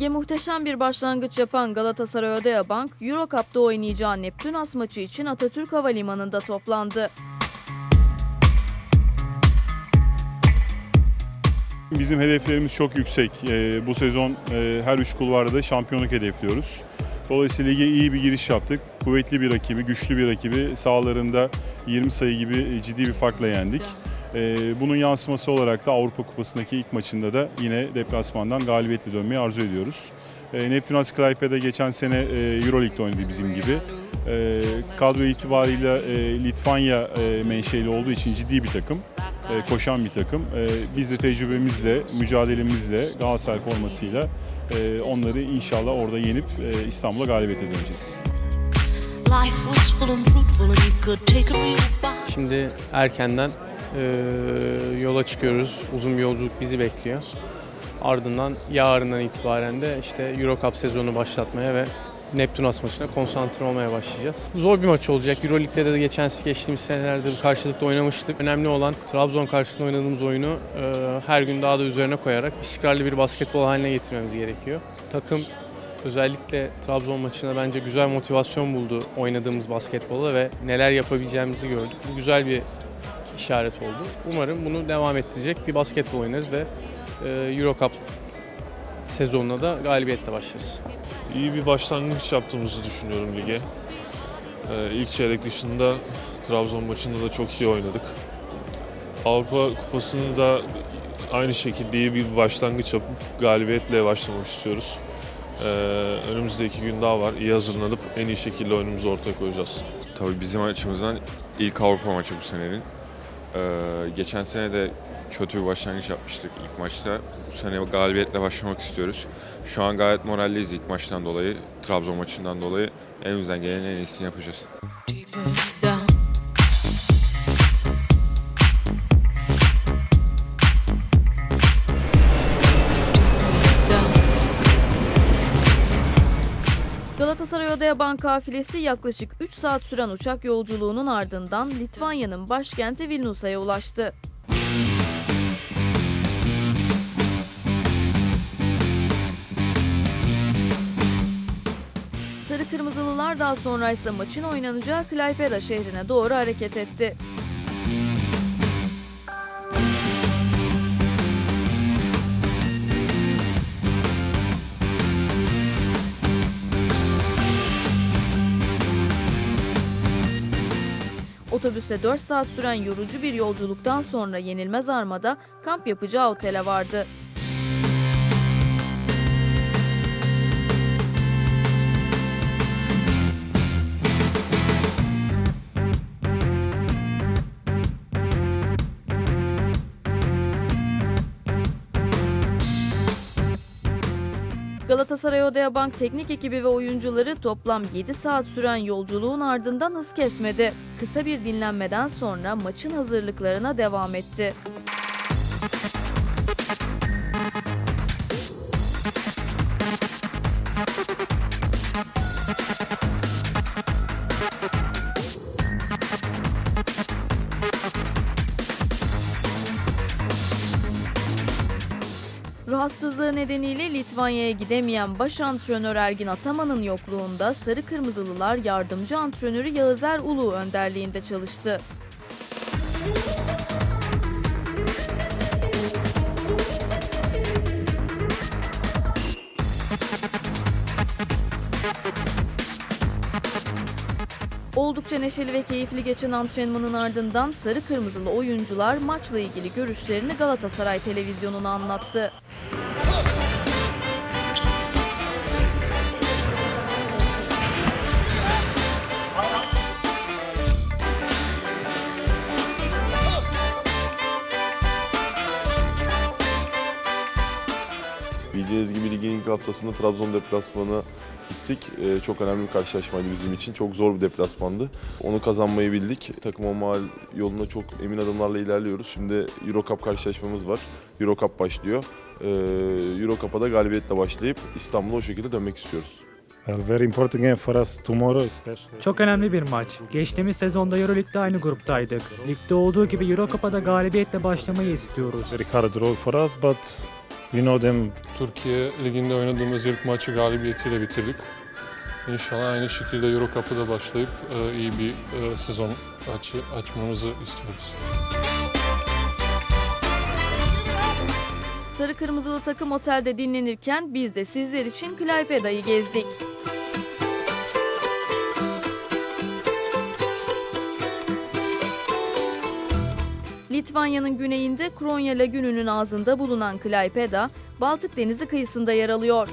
Lige muhteşem bir başlangıç yapan Galatasaray Odeabank, Euro Cup'ta oynayacağı Neptünas maçı için Atatürk Havalimanı'nda toplandı. Bizim hedeflerimiz çok yüksek. Ee, bu sezon e, her üç kulvarda da şampiyonluk hedefliyoruz. Dolayısıyla lige iyi bir giriş yaptık. Kuvvetli bir rakibi, güçlü bir rakibi sahalarında 20 sayı gibi ciddi bir farkla yendik. Ee, bunun yansıması olarak da Avrupa Kupası'ndaki ilk maçında da yine deplasmandan galibiyetle dönmeyi arzu ediyoruz. Ee, Neptunas Klaipeda geçen sene e, Euroleague'de oynadı bizim gibi. Ee, kadro itibarıyla e, Litvanya e, menşeli olduğu için ciddi bir takım koşan bir takım. E, Biz de tecrübemizle, mücadelemizle, Galatasaray formasıyla e, onları inşallah orada yenip İstanbul'a galibiyete döneceğiz. Şimdi erkenden eee, yola çıkıyoruz. Uzun bir yolculuk bizi bekliyor. Ardından yarından itibaren de işte Euro Cup sezonu başlatmaya ve Neptunas maçına konsantre olmaya başlayacağız. Zor bir maç olacak. Euroleague'de de geçen geçtiğimiz senelerde karşılıklı oynamıştık. Önemli olan Trabzon karşısında oynadığımız oyunu eee, her gün daha da üzerine koyarak istikrarlı bir basketbol haline getirmemiz gerekiyor. Takım özellikle Trabzon maçına bence güzel motivasyon buldu oynadığımız basketbola ve neler yapabileceğimizi gördük. Bu güzel bir işaret oldu. Umarım bunu devam ettirecek bir basketbol oynarız ve e, Euro Cup sezonuna da galibiyetle başlarız. İyi bir başlangıç yaptığımızı düşünüyorum lige. Ee, ilk çeyrek dışında Trabzon maçında da çok iyi oynadık. Avrupa Kupası'nı da aynı şekilde iyi bir başlangıç yapıp galibiyetle başlamak istiyoruz. Ee, önümüzde iki gün daha var. İyi hazırlanıp en iyi şekilde oyunumuzu ortaya koyacağız. Tabii bizim açımızdan ilk Avrupa maçı bu senenin. Ee, geçen sene de kötü bir başlangıç yapmıştık ilk maçta. Bu sene galibiyetle başlamak istiyoruz. Şu an gayet moralliyiz ilk maçtan dolayı, Trabzon maçından dolayı. Elimizden gelen en iyisini yapacağız. Galatasaray Odeabank kafilesi yaklaşık 3 saat süren uçak yolculuğunun ardından Litvanya'nın başkenti Vilnius'a ulaştı. Sarı Kırmızılılar daha sonra ise maçın oynanacağı Klaipeda şehrine doğru hareket etti. Otobüste 4 saat süren yorucu bir yolculuktan sonra Yenilmez Arma'da kamp yapacağı otele vardı. Galatasaray Odeabank teknik ekibi ve oyuncuları toplam 7 saat süren yolculuğun ardından hız kesmedi. Kısa bir dinlenmeden sonra maçın hazırlıklarına devam etti. Rahatsızlığı nedeniyle Litvanya'ya gidemeyen baş antrenör Ergin Ataman'ın yokluğunda Sarı Kırmızılılar yardımcı antrenörü Yağızer Ulu önderliğinde çalıştı. Oldukça neşeli ve keyifli geçen antrenmanın ardından sarı kırmızılı oyuncular maçla ilgili görüşlerini Galatasaray televizyonuna anlattı. Bildiğiniz gibi ligin ilk haftasında Trabzon deplasmanına gittik. Ee, çok önemli bir karşılaşmaydı bizim için. Çok zor bir deplasmandı. Onu kazanmayı bildik. Takım olma yolunda çok emin adımlarla ilerliyoruz. Şimdi Euro Cup karşılaşmamız var. Euro Cup başlıyor. Ee, Euro Cup'a da galibiyetle başlayıp İstanbul'a o şekilde dönmek istiyoruz. Very important game for us tomorrow, especially. Çok önemli bir maç. Geçtiğimiz sezonda Euroleague'de aynı gruptaydık. Ligde olduğu gibi Euro Cup'a da galibiyetle başlamayı istiyoruz. Very hard role for us, but We know them Türkiye Ligi'nde oynadığımız ilk maçı galibiyetiyle bitirdik. İnşallah aynı şekilde Euro Cup'ı da başlayıp e, iyi bir e, sezon açı, açmamızı istiyoruz. Sarı Kırmızılı takım otelde dinlenirken biz de sizler için Klaipeda'yı gezdik. Litvanya'nın güneyinde Kronya Lagünü'nün ağzında bulunan Klaipeda, Baltık Denizi kıyısında yer alıyor.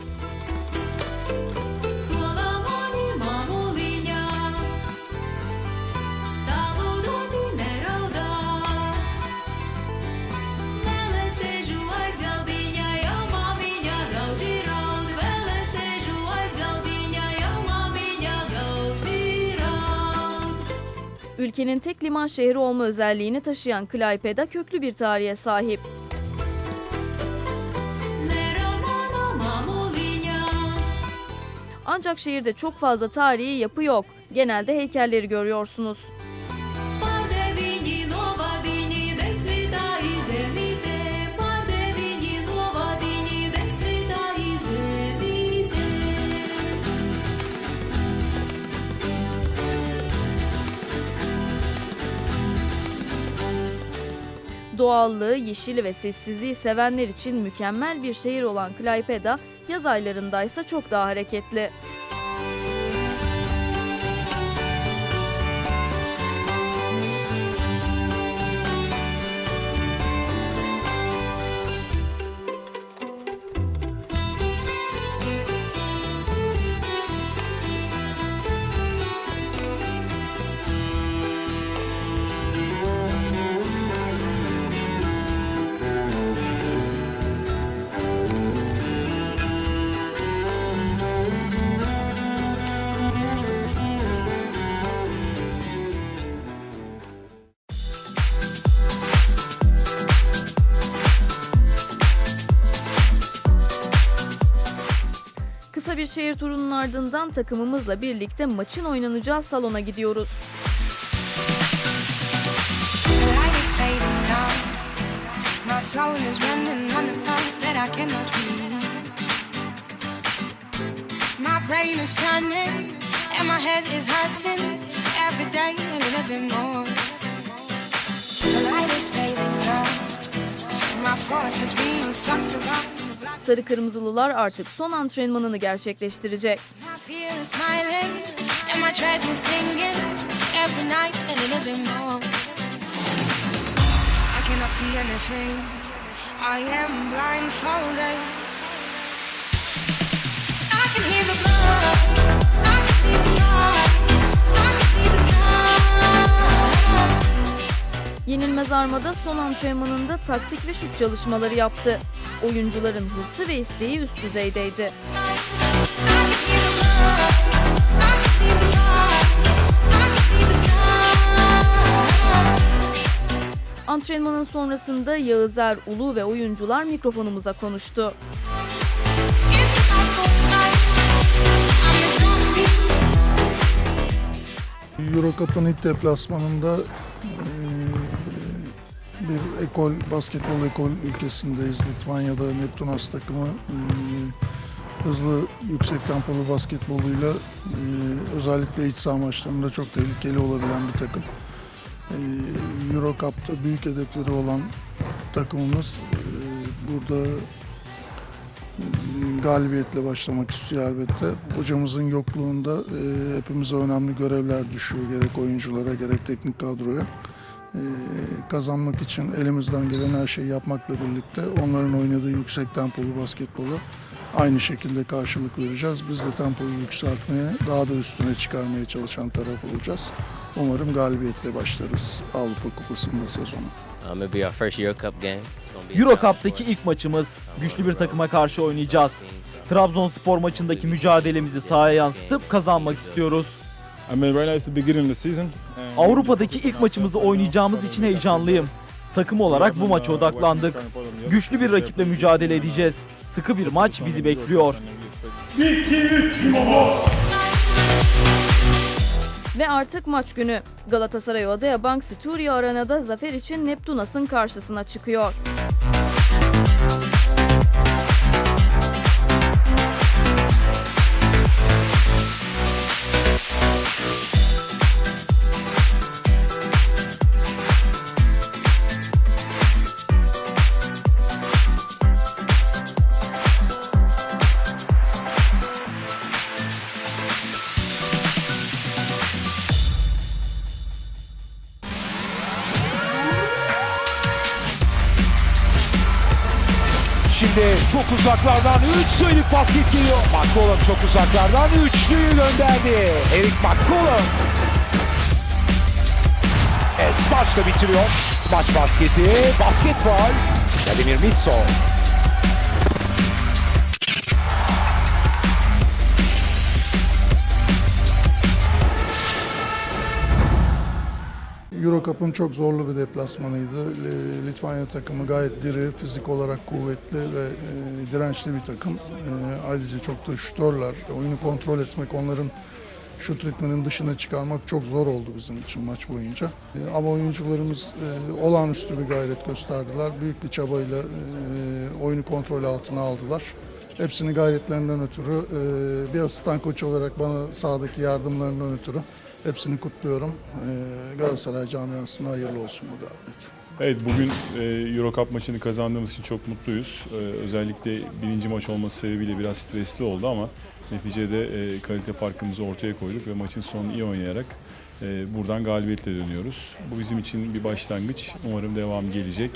Ülkenin tek liman şehri olma özelliğini taşıyan Klaipeda köklü bir tarihe sahip. Ancak şehirde çok fazla tarihi yapı yok. Genelde heykelleri görüyorsunuz. Doğallığı, yeşili ve sessizliği sevenler için mükemmel bir şehir olan Klaipeda, yaz aylarındaysa çok daha hareketli. A little bit more. The light is fading now. My force is being sucked around. Sarı Kırmızılılar artık son antrenmanını gerçekleştirecek. I am blindfolded. I can hear the blood. I can see the. I can see the sky. Yenilmez Armada son antrenmanında taktik ve şut çalışmaları yaptı. Oyuncuların hırsı ve isteği üst düzeydeydi. Antrenmanın sonrasında Yağızer Ulu ve oyuncular mikrofonumuza konuştu. Euro Cup'ın ilk deplasmanında bir ekol, basketbol ekol ülkesindeyiz. Litvanya'da Neptunas takımı hızlı, yüksek tempolu basketboluyla özellikle iç saha maçlarında çok tehlikeli olabilen bir takım. Euro Cup'ta büyük hedefleri olan takımımız burada galibiyetle başlamak istiyor elbette. Hocamızın yokluğunda hepimize önemli görevler düşüyor. Gerek oyunculara gerek teknik kadroya. E, kazanmak için elimizden gelen her şeyi yapmakla birlikte onların oynadığı yüksek tempolu basketbola aynı şekilde karşılık vereceğiz. Biz de tempoyu yükseltmeye, daha da üstüne çıkarmaya çalışan taraf olacağız. Umarım galibiyetle başlarız Avrupa Kupası'nda sezonu. İt'll be our first Euro Cup'taki ilk maçımız. Güçlü bir takıma karşı oynayacağız. Trabzonspor maçındaki mücadelemizi sahaya yansıtıp kazanmak istiyoruz. I mean, right now it's the beginning of the season. Avrupa'daki ilk maçımızı oynayacağımız için heyecanlıyım. Takım olarak bu maça odaklandık. Güçlü bir rakiple mücadele edeceğiz. Sıkı bir maç bizi bekliyor. Ve artık maç günü. Galatasaray Odaya Bank Sturiye Arena'da zafer için Neptunas'ın karşısına çıkıyor. Şimdi çok uzaklardan 3 sayılık basket geliyor. McCollum çok uzaklardan üçlüyü gönderdi. Eric McCollum. E, Smaç da bitiriyor. Smaç basketi. Basket faul. Vladimir Mitsov. Eurocup'ın çok zorlu bir deplasmanıydı. Li- Litvanya takımı gayet diri, fizik olarak kuvvetli ve e, dirençli bir takım. E, ayrıca çok da şutörler. Oyunu kontrol etmek, onların şut ritminin dışına çıkarmak çok zor oldu bizim için maç boyunca. E, ama oyuncularımız e, olağanüstü bir gayret gösterdiler. Büyük bir çabayla e, oyunu kontrol altına aldılar. Hepsini gayretlerinden ötürü, bir asistan koç olarak bana sahadaki yardımlarından ötürü hepsini kutluyorum. E, Galatasaray camiasına hayırlı olsun bu galibiyet. Evet bugün e, Euro Cup maçını kazandığımız için çok mutluyuz. E, özellikle birinci maç olması sebebiyle biraz stresli oldu ama neticede e, kalite farkımızı ortaya koyduk ve maçın sonunu iyi oynayarak e, buradan galibiyetle dönüyoruz. Bu bizim için bir başlangıç. Umarım devam gelecek.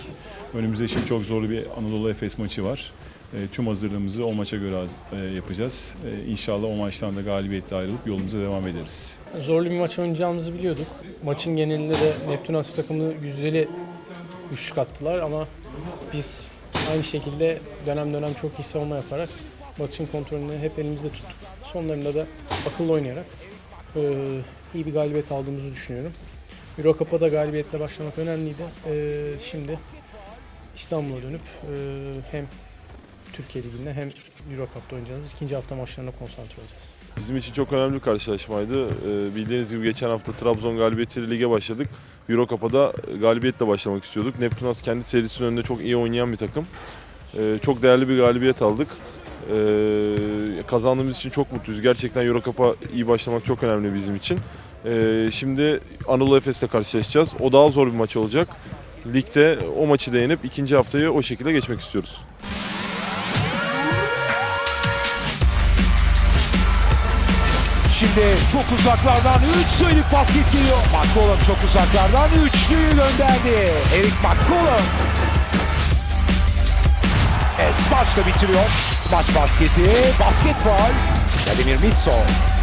Önümüzde şimdi çok zorlu bir Anadolu Efes maçı var. E, tüm hazırlığımızı o maça göre e, yapacağız. E, inşallah o maçtan da galibiyetle ayrılıp yolumuza devam ederiz. Zorlu bir maç oynayacağımızı biliyorduk. Maçın genelinde de Neptunas takımını yüzdeli üçlük attılar ama biz aynı şekilde dönem dönem çok iyi savunma yaparak maçın kontrolünü hep elimizde tuttuk. Sonlarında da akıllı oynayarak iyi bir galibiyet aldığımızı düşünüyorum. Euro Cup'a da galibiyetle başlamak önemliydi. Şimdi İstanbul'a dönüp hem Türkiye Ligi'nde hem Euro Cup'ta oynayacağımız ikinci hafta maçlarına konsantre olacağız. Bizim için çok önemli bir karşılaşmaydı. Ee, bildiğiniz gibi geçen hafta Trabzon galibiyetiyle lige başladık. Eurocup'a da galibiyetle başlamak istiyorduk. Neptunas kendi serisinin önünde çok iyi oynayan bir takım. Ee, çok değerli bir galibiyet aldık. Ee, kazandığımız için çok mutluyuz. Gerçekten Eurocup'a iyi başlamak çok önemli bizim için. Şimdi Anadolu Efes'le karşılaşacağız. O daha zor bir maç olacak. Ligde o maçı da ikinci haftayı o şekilde geçmek istiyoruz. Şimdi çok uzaklardan 3 sayılık basket geliyor. McCollum çok uzaklardan üçlüyü gönderdi. Eric McCollum. E, Smaç da bitiriyor. Smaç basketi. Basket faul. Vladimir Mitsov.